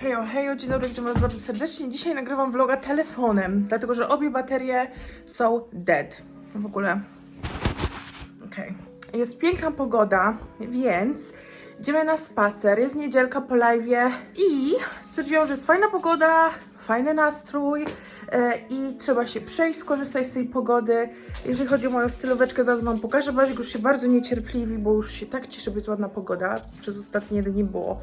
Hejo, hejo, dzień dobry, witam was bardzo serdecznie. Dzisiaj nagrywam vloga telefonem, dlatego że obie baterie są dead. W ogóle. Okej. Jest piękna pogoda, więc idziemy na spacer. Jest niedzielka po live'ie i stwierdziłam, że jest fajna pogoda, fajny nastrój e, i trzeba się przejść, skorzystać z tej pogody. Jeżeli chodzi o moją stylóweczkę, zaraz wam pokażę. Bazik już się bardzo niecierpliwi, bo już się tak cieszy, bo jest ładna pogoda. Przez ostatnie dni było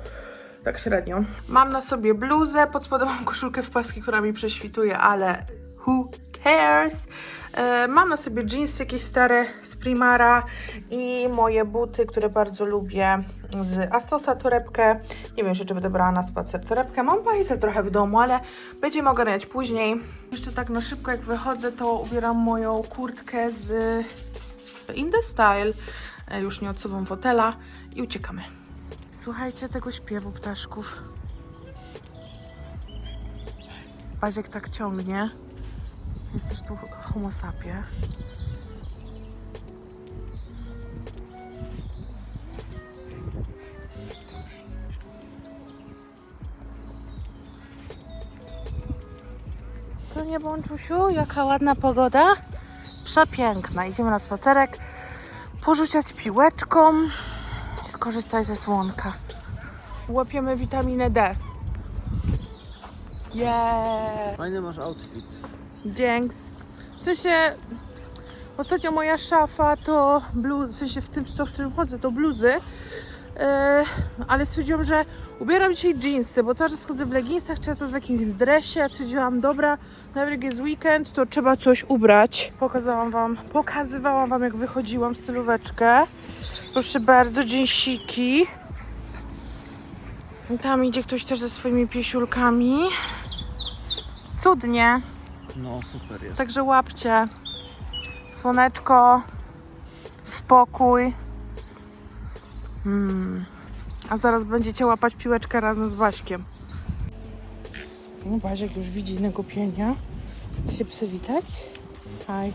tak średnio. Mam na sobie bluzę, pod spodem mam koszulkę w paski, która mi prześwituje, ale who cares? E, mam na sobie jeansy jakieś stare z Primara i moje buty, które bardzo lubię z Astosa torebkę. Nie wiem jeszcze, czy będę brała na spacer torebkę. Mam bajzę trochę w domu, ale będziemy ogarniać później. Jeszcze tak na szybko jak wychodzę, to ubieram moją kurtkę z In The Style. E, Już nie odsuwam fotela i uciekamy. Słuchajcie tego śpiewu ptaszków. Baziek tak ciągnie. Jest też tu homo sapie. Co nie, Bączusiu? Jaka ładna pogoda? Przepiękna. Idziemy na spacerek, porzucać piłeczką i skorzystać ze słonka. Łapiemy witaminę D. Yeah. Fajny masz outfit. Dzięks. W sensie, ostatnio moja szafa to bluz, w sensie w tym, co w czym chodzę, to bluzy. Yy, ale stwierdziłam, że ubieram dzisiaj jeansy, bo cały czas chodzę w leginsach, często w jakimś dresie. Stwierdziłam, dobra, nawet jak jest weekend, to trzeba coś ubrać. Pokazałam wam, pokazywałam wam, jak wychodziłam stylóweczkę. Proszę bardzo, jeansiki. I Tam idzie ktoś też ze swoimi piesiulkami. Cudnie. No, super jest. Także łapcie. Słoneczko, spokój. Mm. A zaraz będziecie łapać piłeczkę razem z Baśkiem. No, Baziek już widzi innego pienia. Chce się przywitać? Haj.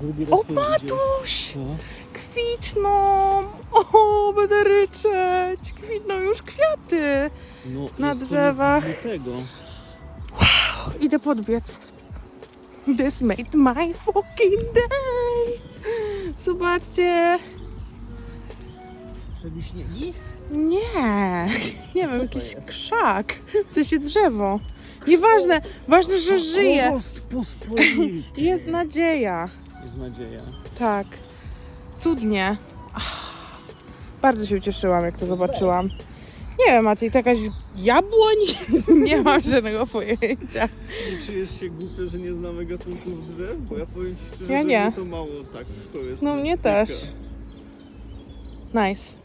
Drugi raz O. Matuś! No. Kwitną! O, będę ryczeć! Kwitną już kwiaty! No, Na drzewach. lutego. Idę podbiec. This made my fucking day! Zobaczcie! Przebiśniegi? Nie! Nie wiem, to jakiś jest? krzak. W sensie drzewo. Nieważne, ważne, że żyje. Chorost pospolity. Jest nadzieja. Jest nadzieja. Tak. Cudnie. Ach, Bardzo się ucieszyłam, jak to zobaczyłam. Nie wiem, Maciej, to jakaś jabłoń? Nie mam żadnego pojęcia. Czy jest się głupio, że nie znamy gatunków drzew? Bo ja powiem Ci szczerze, Ja że nie. mnie to mało tak. To jest No, mnie też. Nice.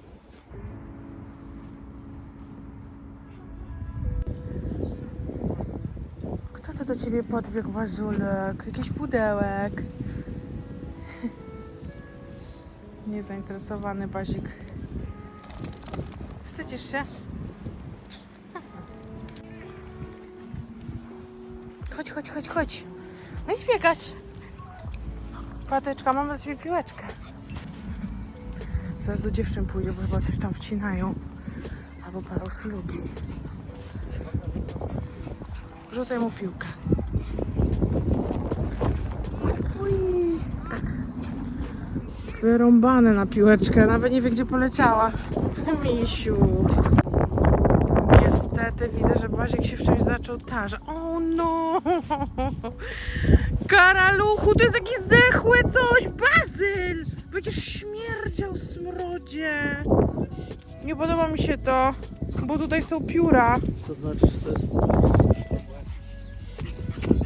Kto to do ciebie podbiegł, Bazulek? Jakiś pudełek. Niezainteresowany Bazik. Wstydzisz się? Chodź, chodź, chodź, chodź. No idź biegać. Pateczka, mam dla ciebie piłeczkę. Zaraz do dziewczyn pójdzie, bo chyba coś tam wcinają. Albo parą szlugi. Rzucaj mu piłkę. Wyrąbane na piłeczkę, nawet nie wie gdzie poleciała. Misiu. Niestety widzę, że Baziek się w czymś zaczął tarzać. O no! Karaluchu, to jest jakiś zdechłe coś! Bazyl! Będziesz śmierdział smrodzie. Nie podoba mi się to, bo tutaj są pióra. To znaczy, że to jest...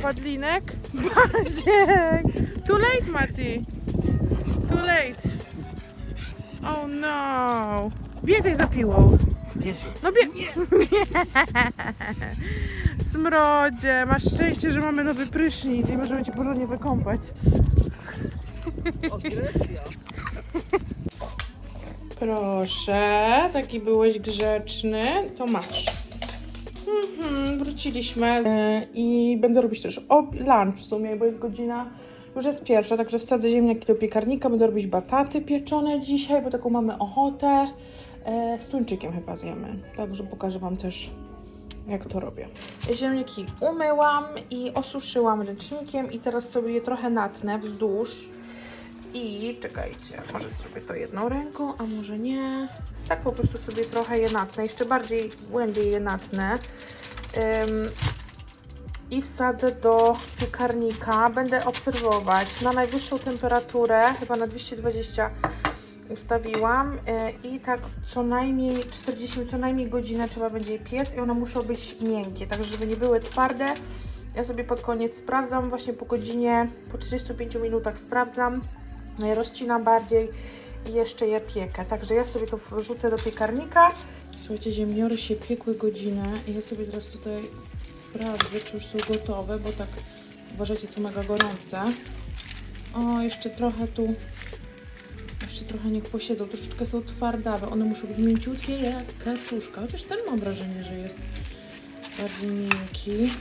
Padlinek? Baziek! Too late, Mati! Late! Oh no! Biegaj za piłą. Jezu. No bie... Nie. Smrodzie, masz szczęście, że mamy nowy prysznic i możemy cię porządnie wykąpać. Agresja. Proszę, taki byłeś grzeczny, to masz. Mhm, wróciliśmy e, i będę robić też lunch w sumie, bo jest godzina, już jest pierwsza, także wsadzę ziemniaki do piekarnika, będę robić bataty pieczone dzisiaj, bo taką mamy ochotę. E, z tuńczykiem chyba zjemy. Także pokażę Wam też, jak to robię. Ziemniki umyłam i osuszyłam ręcznikiem i teraz sobie je trochę natnę wzdłuż. I czekajcie, może zrobię to jedną ręką, a może nie. Tak po prostu sobie trochę je natnę, jeszcze bardziej głębiej je natnę. Ym, I wsadzę do piekarnika. Będę obserwować na najwyższą temperaturę, chyba na 220 ustawiłam. y, I tak co najmniej 40, co najmniej godzinę trzeba będzie je piec i one muszą być miękkie, tak żeby nie były twarde. Ja sobie pod koniec sprawdzam, właśnie po godzinie, po 45 minutach sprawdzam, i rozcinam bardziej i jeszcze je piekę. Także ja sobie to wrzucę do piekarnika. Słuchajcie, ziemniory się piekły godzinę i ja sobie teraz tutaj sprawdzę, czy już są gotowe, bo tak uważajcie, są mega gorące. O, jeszcze trochę tu, jeszcze trochę niech posiedzą, troszeczkę są twardawe, one muszą być mięciutkie jak kaczuszka, chociaż ten mam wrażenie, że jest bardziej miękki.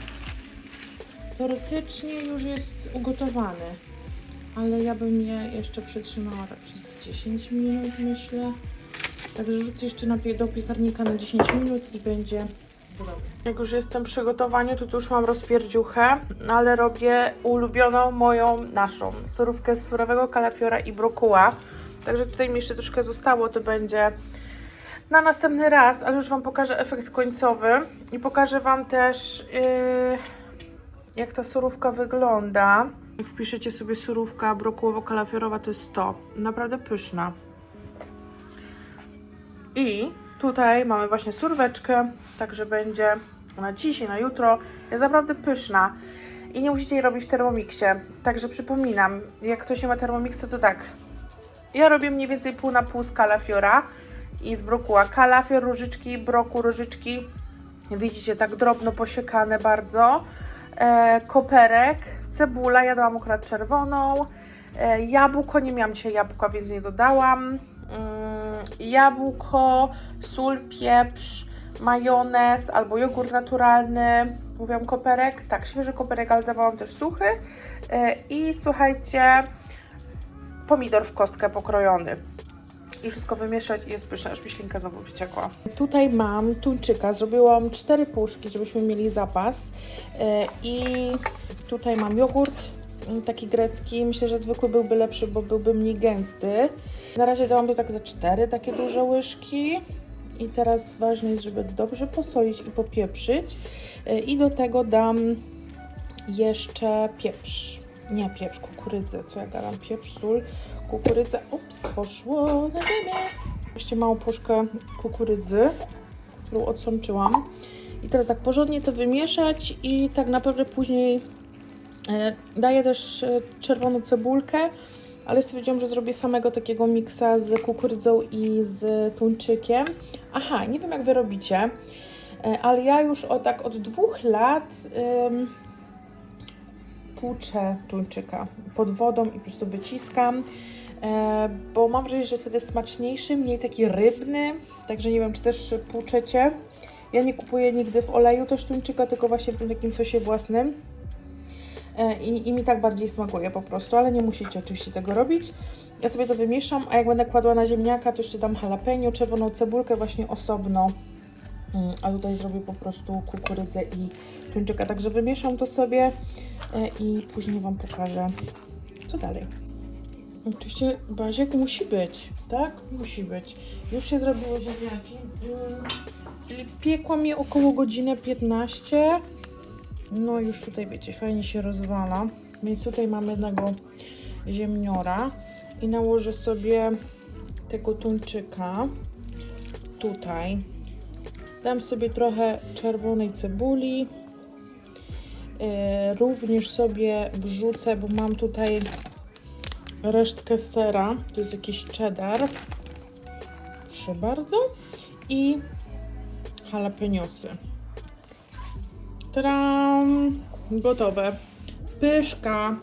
Teoretycznie już jest ugotowany, ale ja bym je jeszcze przytrzymała tak przez 10 minut, myślę. Także rzucę jeszcze na do piekarnika na 10 minut i będzie. Jak już jestem przy gotowaniu, to tu już mam rozpierdziuchę, no ale robię ulubioną moją, naszą, surówkę z surowego kalafiora i brokuła. Także tutaj mi jeszcze troszkę zostało, to będzie na następny raz, ale już Wam pokażę efekt końcowy i pokażę Wam też yy, jak ta surówka wygląda. Jak wpiszecie sobie surówka brokułowo-kalafiorowa, to jest to. Naprawdę pyszna. I tutaj mamy właśnie surweczkę, także będzie na dziś i na jutro. Jest naprawdę pyszna. I nie musicie jej robić w Thermomixie. Także przypominam, jak ktoś nie ma Thermomixa, to tak. Ja robię mniej więcej pół na pół z kalafiora i z brokuła. Kalafior, różyczki, broku, różyczki. Widzicie, tak drobno posiekane bardzo. E, koperek, cebula, ja dałam akurat czerwoną. E, jabłko, nie miałam dzisiaj jabłka, więc nie dodałam. Mm, jabłko, sól, pieprz, majonez albo jogurt naturalny. Mówiłam koperek, tak, świeży koperek, ale dawałam też suchy. E, I słuchajcie, pomidor w kostkę pokrojony. I wszystko wymieszać i jest pyszne, aż mi ślinka znowu wyciekła. Tutaj mam tuńczyka, zrobiłam cztery puszki, żebyśmy mieli zapas. E, I tutaj mam jogurt, mm, taki grecki. Myślę, że zwykły byłby lepszy, bo byłby mniej gęsty. Na razie dałam to tak za cztery takie duże łyżki. I teraz ważne jest, żeby dobrze posolić i popieprzyć. E, I do tego dam jeszcze pieprz. Nie pieprz, kukurydzę. Co ja dałam? Pieprz, sól, kukurydzę. Ups, poszło na ziemię. Jeszcze małą puszkę kukurydzy, którą odsączyłam. I teraz tak porządnie to wymieszać i tak naprawdę później e, daję też e, czerwoną cebulkę, ale stwierdziłam, że zrobię samego takiego miksa z kukurydzą i z tuńczykiem. Aha, nie wiem jak Wy robicie, e, ale ja już od, tak od dwóch lat ym, tłuczę tuńczyka pod wodą i po prostu wyciskam, e, bo mam wrażenie, że wtedy jest smaczniejszy, mniej taki rybny, także nie wiem, czy też płuczecie. Ja nie kupuję nigdy w oleju też tuńczyka, tylko właśnie w tym takim sosie własnym. I, I mi tak bardziej smakuje po prostu, ale nie musicie oczywiście tego robić. Ja sobie to wymieszam, a jak będę kładła na ziemniaka, to jeszcze dam jalapeno, czerwoną cebulkę właśnie osobno. Mm, A tutaj zrobię po prostu kukurydzę i tuńczyka. Także wymieszam to sobie e, i później Wam pokażę, co dalej. Oczywiście baziek musi być, tak? Musi być. Już się zrobiło ziemniaki. Mm, piekłam je około godziny 15. No już tutaj wiecie, fajnie się rozwala. Więc tutaj mam jednego ziemniora i nałożę sobie tego tuńczyka tutaj. Dam sobie trochę czerwonej cebuli. Yy, również sobie wrzucę, bo mam tutaj resztkę sera. To jest jakiś cheddar. Proszę bardzo. I jalapeniosy. Tram! Gotowe. Pyszka.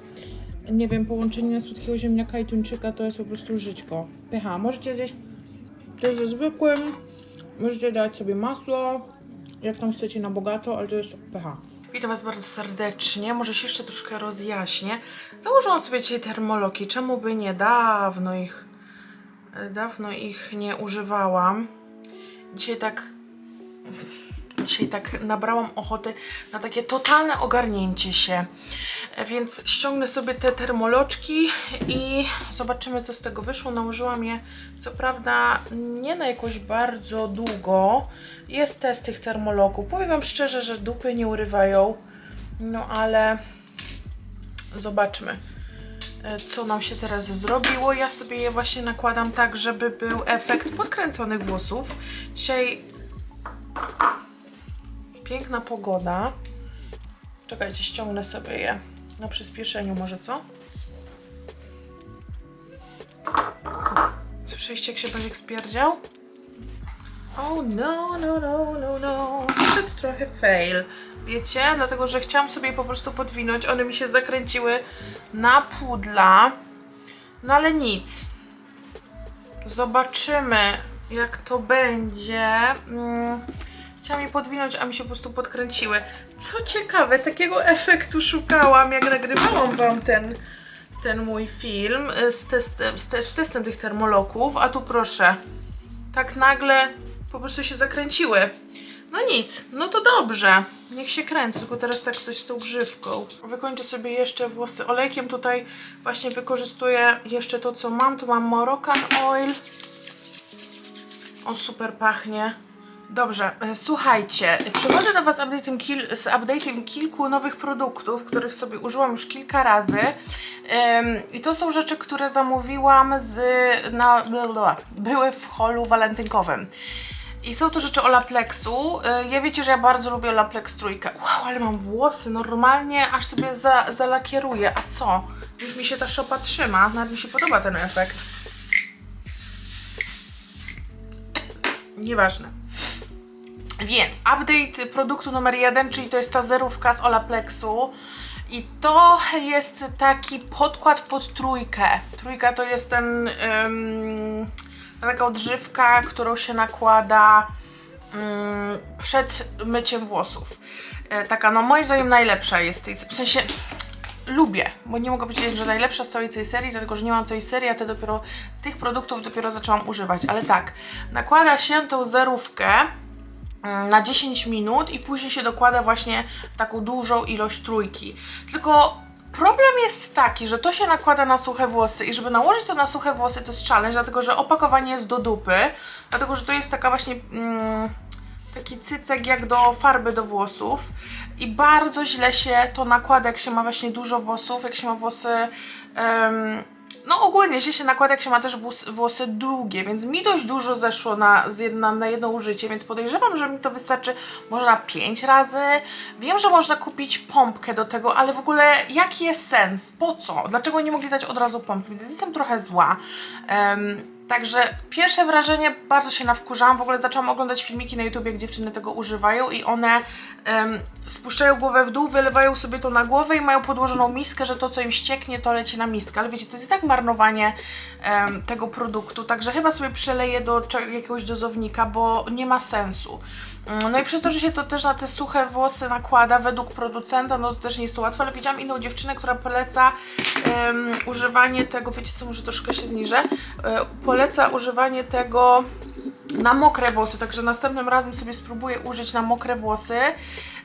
Nie wiem, połączenie słodkiego ziemniaka i tuńczyka to jest po prostu żyćko. Pycha. Możecie zjeść to ze zwykłym. Możecie dać sobie masło, jak tam chcecie na bogato, ale to jest pycha. Witam Was bardzo serdecznie. Może się jeszcze troszkę rozjaśnię. Założyłam sobie dzisiaj termoloki. Czemu by nie? Dawno ich, dawno ich nie używałam. dzisiaj tak dzisiaj tak nabrałam ochoty na takie totalne ogarnięcie się. Więc ściągnę sobie te termoloczki i zobaczymy, co z tego wyszło. Nałożyłam je, co prawda, nie na jakoś bardzo długo. Jest test tych termoloków. Powiem Wam szczerze, że dupy nie urywają. No ale zobaczmy, e, co nam się teraz zrobiło. Ja sobie je właśnie nakładam tak, żeby był efekt podkręconych włosów. Dzisiaj piękna pogoda. Czekajcie, ściągnę sobie je na przyspieszeniu może, co? Słyszeliście, jak się Baniek spierdział? Oh no, no, no, no, no. Wszedł trochę fail. Wiecie? Dlatego, że chciałam sobie po prostu podwinąć. One mi się zakręciły na pudla. No ale nic. Zobaczymy, jak to będzie. Mm. Chciałam je podwinąć, a mi się po prostu podkręciły. Co ciekawe, takiego efektu szukałam, jak nagrywałam wam ten, ten mój film y, z testem, z, te, z testem tych termoloków, a tu proszę, tak nagle po prostu się zakręciły. No nic, no to dobrze. Niech się kręci, tylko teraz tak coś z tą grzywką. Wykończę sobie jeszcze włosy olejkiem. Tutaj właśnie wykorzystuję jeszcze to, co mam. Tu mam Moroccan Oil. On super pachnie. Dobrze, e, słuchajcie, przychodzę do Was update'em kil, z update'em kilku nowych produktów, których sobie użyłam już kilka razy. Ym, I to są rzeczy, które zamówiłam z, na, były w holu walentynkowym. I są to rzeczy Olaplexu. Y, Ja wiecie, że ja bardzo lubię Olaplex trójkę. Wow, ale mam włosy, normalnie aż sobie za, zalakieruję. A co? Już mi się ta szopa trzyma, nawet mi się podoba ten efekt. Nieważne. Więc update produktu numer jeden, czyli to jest ta zerówka z Olaplexu. I to jest taki podkład pod trójkę. Trójka to jest ten ym, taka odżywka, którą się nakłada ym, przed myciem włosów. E, taka, no moim zdaniem najlepsza jest. tej- W sensie lubię, bo nie mogę powiedzieć, że najlepsza z całej tej serii, dlatego że nie mam całej serii, a te dopiero, tych produktów dopiero zaczęłam używać. Ale tak, nakłada się tą zerówkę na 10 minut i później się dokłada właśnie taką dużą ilość trójki. Tylko problem jest taki, że to się nakłada na suche włosy i żeby nałożyć to na suche włosy to jest challenge, dlatego że opakowanie jest do dupy, dlatego że to jest taka właśnie mm, taki cycek jak do farby do włosów i bardzo źle się to nakłada, jak się ma właśnie dużo włosów, jak się ma włosy em, no ogólnie źle się nakłada, jak się ma też włos, włosy długie, więc mi dość dużo zeszło na, jedna, na jedno użycie, więc podejrzewam, że mi to wystarczy może na 5 razy. Wiem, że można kupić pompkę do tego, ale w ogóle jaki jest sens? Po co? Dlaczego nie mogli dać od razu pompki? Więc jestem trochę zła. Em, Także pierwsze wrażenie, bardzo się nawkurzałam. W ogóle zaczęłam oglądać filmiki na YouTubie, jak dziewczyny tego używają i one em, spuszczają głowę w dół, wylewają sobie to na głowę i mają podłożoną miskę, że to co im ścieknie, to leci na miskę. Ale wiecie, to jest i tak marnowanie em, tego produktu, także chyba sobie przeleję do jakiegoś dozownika, bo nie ma sensu. Mm, No i przez to, że się to też na te suche włosy nakłada według producenta, no to też nie jest to łatwe, ale widziałam inną dziewczynę, która poleca em, używanie tego, wiecie co, może troszkę się zniżę, e, poleca używanie tego na mokre włosy, także następnym razem sobie spróbuję użyć na mokre włosy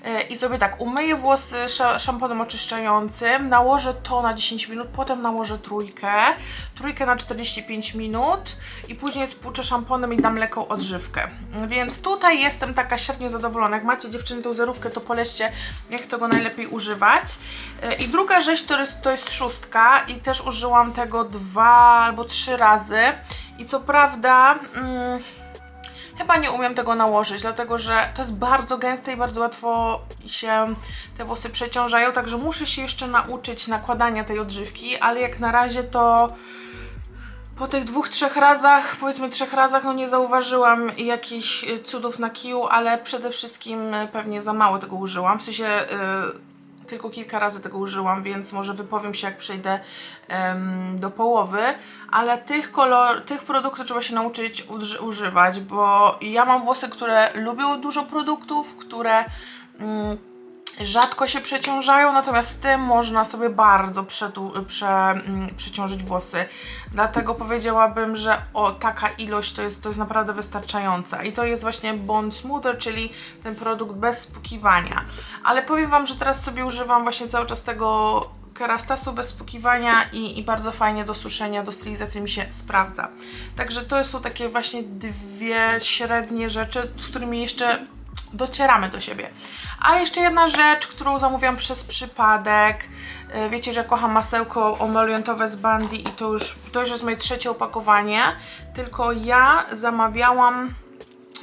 e, i sobie tak, umyję włosy sz- szamponem oczyszczającym, nałożę to na 10 minut, potem nałożę trójkę, trójkę na 45 minut i później spłuczę szamponem i dam lekką odżywkę. Więc tutaj jestem taka średnio zadowolona. Jak macie dziewczyny tą zerówkę, to polećcie, jak tego najlepiej używać. E, I druga rzecz to jest, to jest szóstka i też użyłam tego dwa albo trzy razy. I co prawda... Mm, Chyba nie umiem tego nałożyć, dlatego że to jest bardzo gęste i bardzo łatwo się te włosy przeciążają, także muszę się jeszcze nauczyć nakładania tej odżywki, ale jak na razie to po tych dwóch, trzech razach, powiedzmy trzech razach, no nie zauważyłam jakichś cudów na kiju, ale przede wszystkim pewnie za mało tego użyłam, w sensie y, tylko kilka razy tego użyłam, więc może wypowiem się jak przejdę em, do połowy, ale tych kolor, tych produktów trzeba się nauczyć uży- używać, bo ja mam włosy, które lubią dużo produktów, które mm, rzadko się przeciążają, natomiast tym można sobie bardzo przetu, prze, mm, przeciążyć włosy. Dlatego powiedziałabym, że o taka ilość to jest, to jest naprawdę wystarczająca. I to jest właśnie Bond Smoother, czyli ten produkt bez spukiwania. Ale powiem Wam, że teraz sobie używam właśnie cały czas tego kerastasu bez spukiwania i, i bardzo fajnie do suszenia, do stylizacji mi się sprawdza. Także to są takie właśnie dwie średnie rzeczy, z którymi jeszcze docieramy do siebie. A jeszcze jedna rzecz, którą zamówiłam przez przypadek. E, Wiecie, że kocham masełko emolientowe z Bandy i to już, to już jest moje trzecie opakowanie. Tylko ja zamawiałam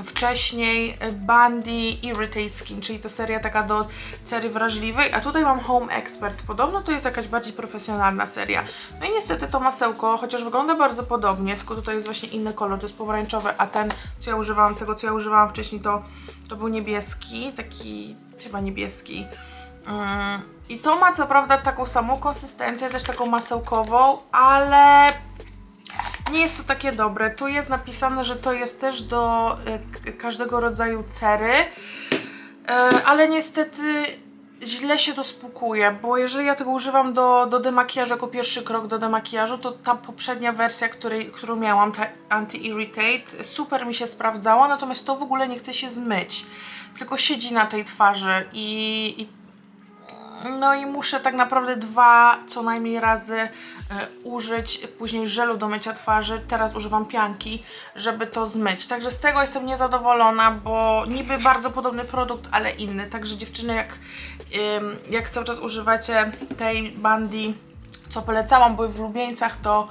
wcześniej Bandy Irritate Skin, czyli to seria taka do cery wrażliwej, a tutaj mam Home Expert. Podobno to jest jakaś bardziej profesjonalna seria. No i niestety to masełko, chociaż wygląda bardzo podobnie, tylko tutaj jest właśnie inny kolor, to jest pomarańczowy, a ten, co ja używałam, tego co ja używałam wcześniej, to, to był niebieski, taki chyba niebieski. Mm, I to ma co prawda taką samą konsystencję, też taką masełkową, ale nie jest to takie dobre. Tu jest napisane, że to jest też do e, każdego rodzaju cery, e, ale niestety źle się to spłukuje, bo jeżeli ja tego używam do, do demakijażu jako pierwszy krok do demakijażu, to ta poprzednia wersja, której, którą miałam, ta Anti-Irritate, super mi się sprawdzała, natomiast to w ogóle nie chce się zmyć, tylko siedzi na tej twarzy i, i no i muszę tak naprawdę dwa co najmniej razy e, użyć później żelu do mycia twarzy. Teraz używam pianki, żeby to zmyć. Także z tego jestem niezadowolona, bo niby bardzo podobny produkt, ale inny. Także dziewczyny, jak, jak cały czas używacie tej bandy, co polecałam, bo w Lubieńcach, to,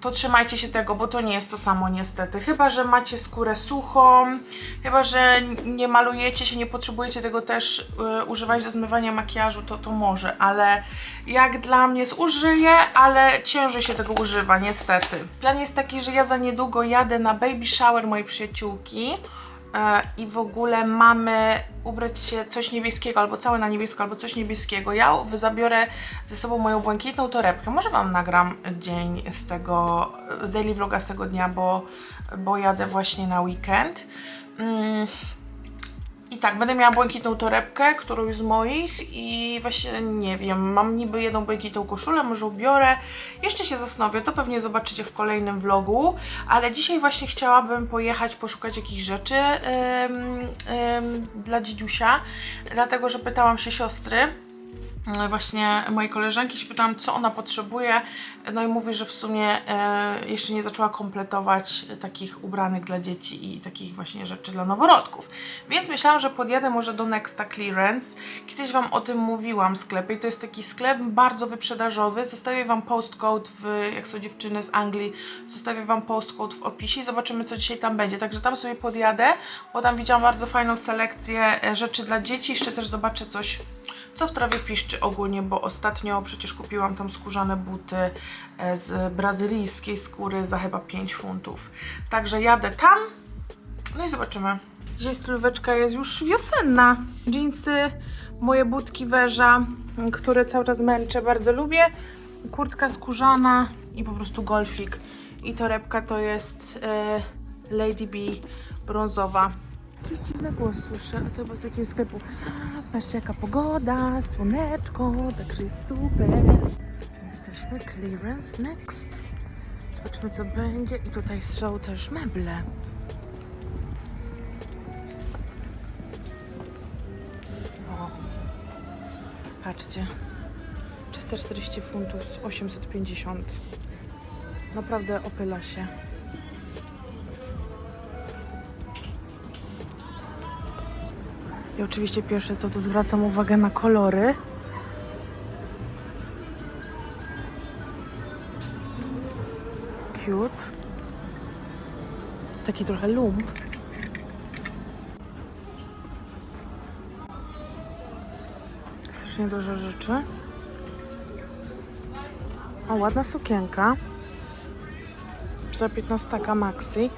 to trzymajcie się tego, bo to nie jest to samo niestety. Chyba, że macie skórę suchą, chyba, że nie malujecie się, nie potrzebujecie tego też y, używać do zmywania makijażu, to to może, ale jak dla mnie zużyję, ale ciężej się tego używa niestety. Plan jest taki, że ja za niedługo jadę na baby shower mojej przyjaciółki. E, i w ogóle mamy ubrać się coś niebieskiego, albo całe na niebiesko, albo coś niebieskiego. Ja zabiorę ze sobą moją błękitną torebkę. Może Wam nagram dzień z tego, daily vloga z tego dnia, bo, bo jadę właśnie na weekend. I tak, będę miała błękitną torebkę, którąś z moich i właśnie nie wiem, mam niby jedną błękitną koszulę, może ubiorę. Jeszcze się zastanowię, to pewnie zobaczycie w kolejnym vlogu, ale dzisiaj właśnie chciałabym pojechać, poszukać jakichś rzeczy dla dzidziusia, dlatego że pytałam się siostry, właśnie mojej koleżanki się pytałam, co ona potrzebuje. No i mówi, że w sumie e, jeszcze nie zaczęła kompletować takich ubranych dla dzieci i takich właśnie rzeczy dla noworodków. Więc myślałam, że podjadę może do Nexta Clearance. Kiedyś Wam o tym mówiłam sklepie i to jest taki sklep bardzo wyprzedażowy. Zostawię Wam postcode, w, jak są dziewczyny z Anglii, zostawię Wam postcode w opisie i zobaczymy, co dzisiaj tam będzie. Także tam sobie podjadę, bo tam widziałam bardzo fajną selekcję e, rzeczy dla dzieci. Jeszcze też zobaczę coś co w trawie piszczy ogólnie, bo ostatnio przecież kupiłam tam skórzane buty e, z brazylijskiej skóry za chyba 5 funtów. Także jadę tam, no i zobaczymy. Dzisiaj stylóweczka jest już wiosenna. Jeansy, moje budki weża, które cały czas męczę, bardzo lubię. Kurtka skórzana i po prostu golfik. I torebka to jest e, Lady B brązowa. Jakiś dziwny głos słyszę, a to chyba z jakiegoś sklepu. Patrzcie jaka pogoda, słoneczko, także jest super. Jesteśmy clearance next. Zobaczymy co będzie i tutaj są też meble. O, patrzcie. 340 funtów z 850. Naprawdę opyla się. I oczywiście pierwsze co to zwracam uwagę na kolory. Cute. Taki trochę lump. Strasznie dużo rzeczy. O, ładna sukienka. Za 15 taka maxi.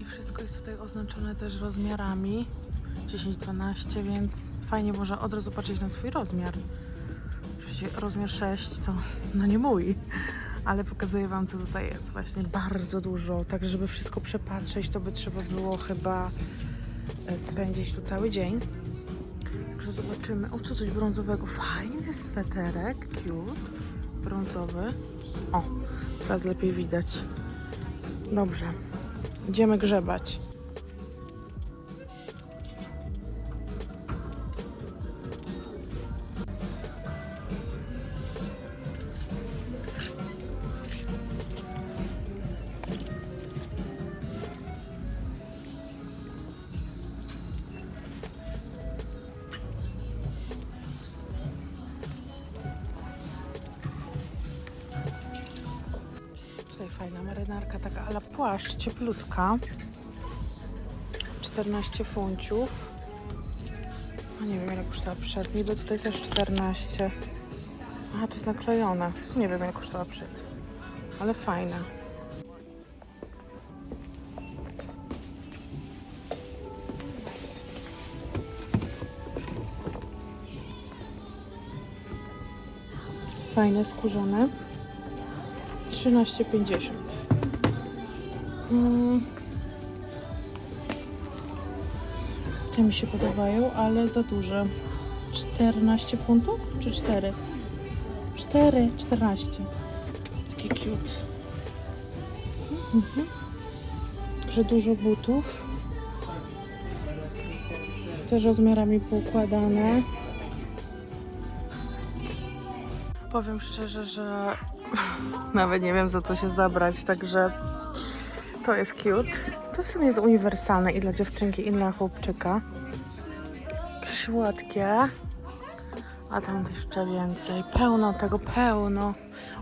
I wszystko jest tutaj oznaczone też rozmiarami. 10-12, więc fajnie można od razu patrzeć na swój rozmiar. Oczywiście rozmiar 6 to no nie mój, ale pokazuję Wam co tutaj jest. Właśnie bardzo dużo, tak żeby wszystko przepatrzeć to by trzeba było chyba e, spędzić tu cały dzień. Także zobaczymy. O, coś brązowego. Fajny sweterek. Cute. Brązowy. O, teraz lepiej widać. Dobrze. Idziemy grzebać. Płaszcz, cieplutka. 14 funciów. A nie wiem ile kosztowała przed. Niby tutaj też 14. Aha, to jest naklejone. Nie wiem ile kosztowała przed. Ale fajna. Fajne, skórzone. 13,50. Mm. Te mi się podobają, ale za duże. 14 funtów czy 4? 4, 14. Taki cute. Mhm. Dużo butów. Też rozmiarami poukładane. Powiem szczerze, że nawet nie wiem za co się zabrać, także to jest cute. To w sumie jest uniwersalne i dla dziewczynki, i dla chłopczyka. Słodkie. A tam jeszcze więcej. Pełno tego, pełno.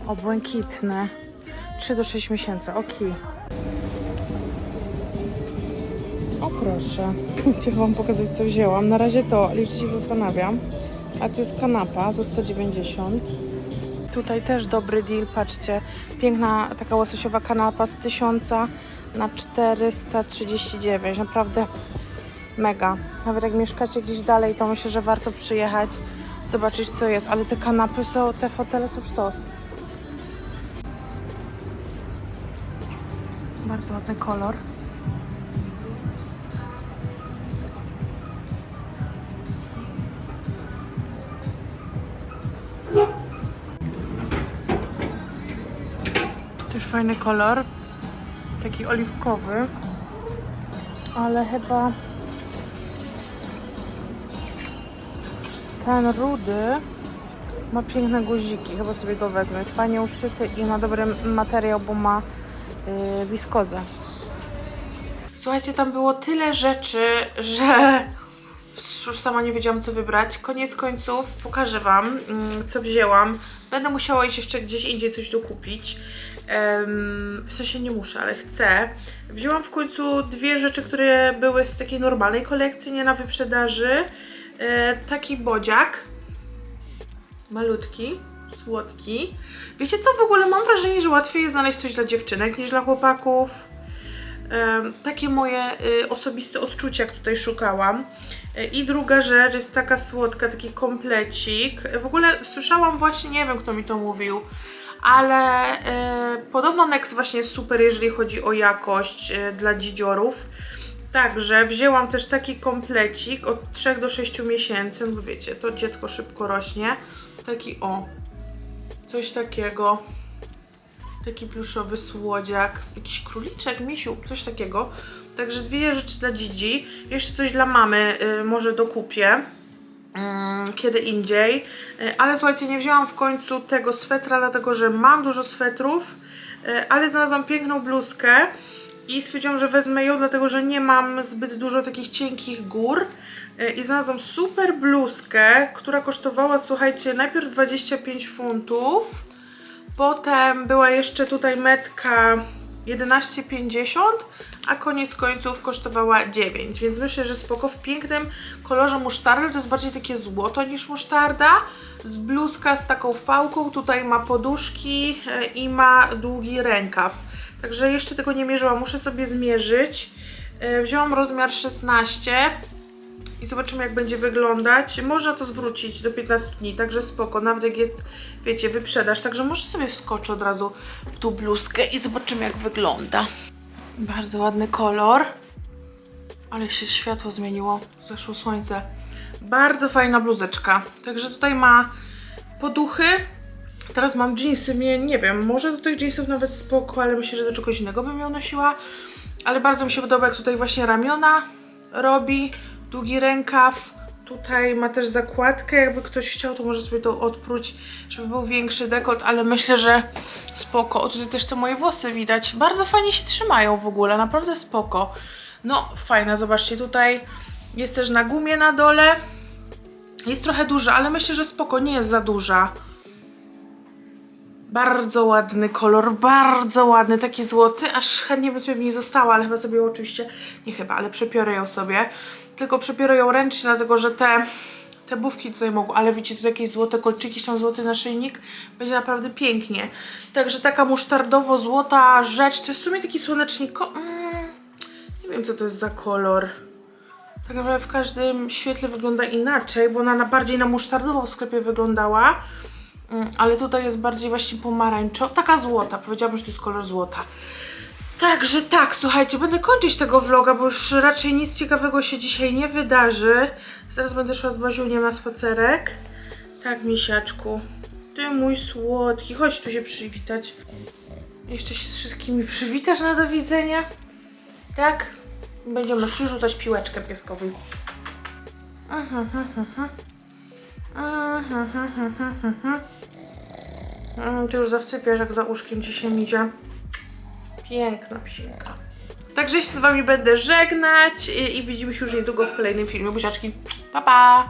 O, błękitne. 3 do 6 miesięcy, oki. O proszę. Chciałam wam pokazać co wzięłam. Na razie to, jeszcze się zastanawiam. A tu jest kanapa za 190. Tutaj też dobry deal, patrzcie. Piękna taka łososiowa kanapa z 1000 na 439. Naprawdę mega. Nawet jak mieszkacie gdzieś dalej, to myślę, że warto przyjechać, zobaczyć co jest. Ale te kanapy są, te fotele są sztos. Bardzo ładny kolor. Też fajny kolor. Taki oliwkowy. Ale chyba ten rudy ma piękne guziki. Chyba sobie go wezmę. Jest fajnie uszyty i ma dobry materiał, bo ma yy, wiskozę. Słuchajcie, tam było tyle rzeczy, że już sama nie wiedziałam co wybrać. Koniec końców pokażę Wam, mm, co wzięłam. Będę musiała iść jeszcze gdzieś indziej coś dokupić. W sensie nie muszę, ale chcę. Wzięłam w końcu dwie rzeczy, które były z takiej normalnej kolekcji, nie na wyprzedaży. E, taki bodziak. Malutki, słodki. Wiecie co, w ogóle mam wrażenie, że łatwiej jest znaleźć coś dla dziewczynek niż dla chłopaków. Takie moje y, osobiste odczucia, jak tutaj szukałam. Y, I druga rzecz jest taka słodka, taki komplecik. W ogóle słyszałam właśnie, nie wiem kto mi to mówił, ale y, podobno Nex właśnie jest super, jeżeli chodzi o jakość y, dla dzidziorów. Także wzięłam też taki komplecik od 3 do 6 miesięcy, no wiecie, to dziecko szybko rośnie. Taki o, coś takiego. Taki pluszowy słodziak, jakiś króliczek, misiu, coś takiego. Także dwie rzeczy dla dzidzi. Jeszcze coś dla mamy y, może dokupię. Mm, kiedy indziej. Y, Ale słuchajcie, nie wzięłam w końcu tego swetra, dlatego że mam dużo swetrów, y, ale znalazłam piękną bluzkę i stwierdziłam, że wezmę ją, dlatego że nie mam zbyt dużo takich cienkich gór. Y, I znalazłam super bluzkę, która kosztowała, słuchajcie, najpierw 25 funtów. Potem była jeszcze tutaj metka 11,50, a koniec końców kosztowała 9, więc myślę, że spoko w pięknym kolorze musztardy, to jest bardziej takie złoto niż musztarda, z bluzka z taką fałką, tutaj ma poduszki e, i ma długi rękaw. Także jeszcze tego nie mierzyłam, muszę sobie zmierzyć. E, Wzięłam rozmiar 16 i zobaczymy jak będzie wyglądać. Można to zwrócić do 15 dni, także spoko, nawet jak jest, wiecie, wyprzedaż, także może sobie wskoczę od razu w tą bluzkę i zobaczymy jak wygląda. Bardzo ładny kolor. Ale się światło zmieniło, zeszło słońce. Bardzo fajna bluzeczka. Także tutaj ma poduchy. Teraz mam jeansy, mnie nie wiem, może do tych jeansów nawet spoko, ale myślę, że do czegoś innego bym ją nosiła. Ale bardzo mi się podoba, jak tutaj właśnie ramiona robi, długi rękaw. Tutaj ma też zakładkę, jakby ktoś chciał, to może sobie to odpróć, żeby był większy dekolt, ale myślę, że spoko. O, tutaj też te moje włosy widać. Bardzo fajnie się trzymają w ogóle, naprawdę spoko. No, fajna, zobaczcie, tutaj jest też na gumie na dole. Jest trochę duża, ale myślę, że spoko, nie jest za duża. Bardzo ładny kolor, bardzo ładny, taki złoty, aż chętnie bym sobie w niej została, ale chyba sobie oczywiście, nie chyba, ale przepiorę ją sobie. Tylko przepiorę ją ręcznie, dlatego że te, te bufki tutaj mogą, ale widzicie, tu jakieś złote kolczyki, tam złoty naszyjnik, będzie naprawdę pięknie. Także taka musztardowo-złota rzecz, to jest w sumie taki słonecznik, mm, nie wiem co to jest za kolor. Tak naprawdę w każdym świetle wygląda inaczej, bo ona na bardziej na musztardowo w sklepie wyglądała. Mm, ale tutaj jest bardziej właśnie pomarańczowa, taka złota, powiedziałabym, że to jest kolor złota. Także tak, słuchajcie, będę kończyć tego vloga, bo już raczej nic ciekawego się dzisiaj nie wydarzy. Zaraz będę szła z Baziuniem na spacerek. Tak, misiaczku. Ty mój słodki, chodź tu się przywitać. Jeszcze się z wszystkimi przywitasz na do widzenia? Tak? Będziemy szli rzucać piłeczkę pieskowi. Mm, Ty już zasypiasz, jak za łóżkiem ci się idzie. Piękna psinka. Także się z wami będę żegnać i, i widzimy się już niedługo w kolejnym filmie. Buziaczki. Pa, pa!